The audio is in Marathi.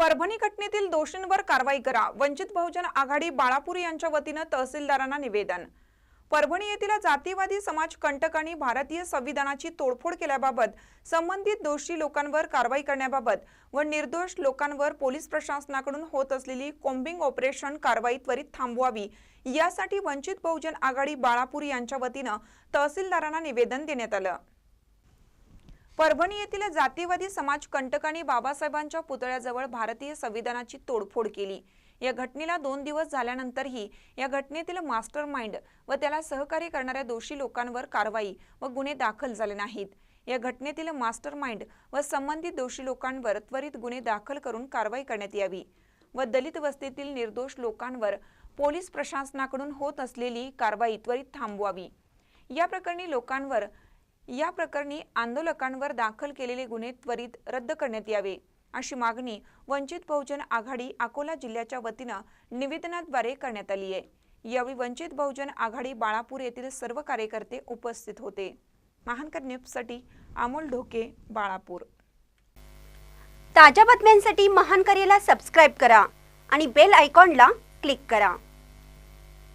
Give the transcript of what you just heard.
परभणी घटनेतील दोषींवर कारवाई करा. वंचित बहुजन आघाडी बाळापूर यांच्या वतीनं तहसीलदारांना निवेदन. परभणी येथील जातीवादी समाज कंटकांनी भारतीय संविधानाची तोडफोड केल्याबाबत संबंधित दोषी लोकांवर कारवाई करण्याबाबत व निर्दोष लोकांवर पोलीस प्रशासनाकडून होत असलेली कोम्बिंग ऑपरेशन कारवाई त्वरित थांबवावी यासाठी वंचित बहुजन आघाडी बाळापूर यांच्या वतीनं तहसीलदारांना निवेदन देण्यात आलं. परभणी येथील जातीवादी समाज कंटकांनी बाबासाहेबांच्या पुतळ्याजवळ भारतीय संविधानाची तोडफोड केली. या घटनेला दोन दिवस झाल्यानंतरही या घटनेतील मास्टर माइंड व त्याला सहकार्य करणाऱ्या दोषी लोकांवर कारवाई व गुन्हे दाखल झाले नाहीत. या घटनेतील मास्टर माइंड व संबंधित दोषी लोकांवर त्वरित गुन्हे दाखल करून कारवाई करण्यात यावी व दलित वस्तीतील निर्दोष लोकांवर पोलीस प्रशासनाकडून होत असलेली कारवाई त्वरित थांबवावी. या प्रकरणी लोकांवर या प्रकरणी आंदोलकांवर दाखल केलेले गुन्हे त्वरित रद्द करण्यात यावे अशी मागणी वंचित बहुजन आघाडी अकोला जिल्ह्याच्या वतीनं निवेदनाद्वारे करण्यात आली आहे. यावेळी वंचित बहुजन आघाडी बाळापूर येथील सर्व कार्यकर्ते उपस्थित होते. महानकर न्यूजसाठी अमोल ढोके बाळापूर. ताज्या बातम्यांसाठी महानकरेला सबस्क्राईब करा आणि बेल आयकॉनला क्लिक करा.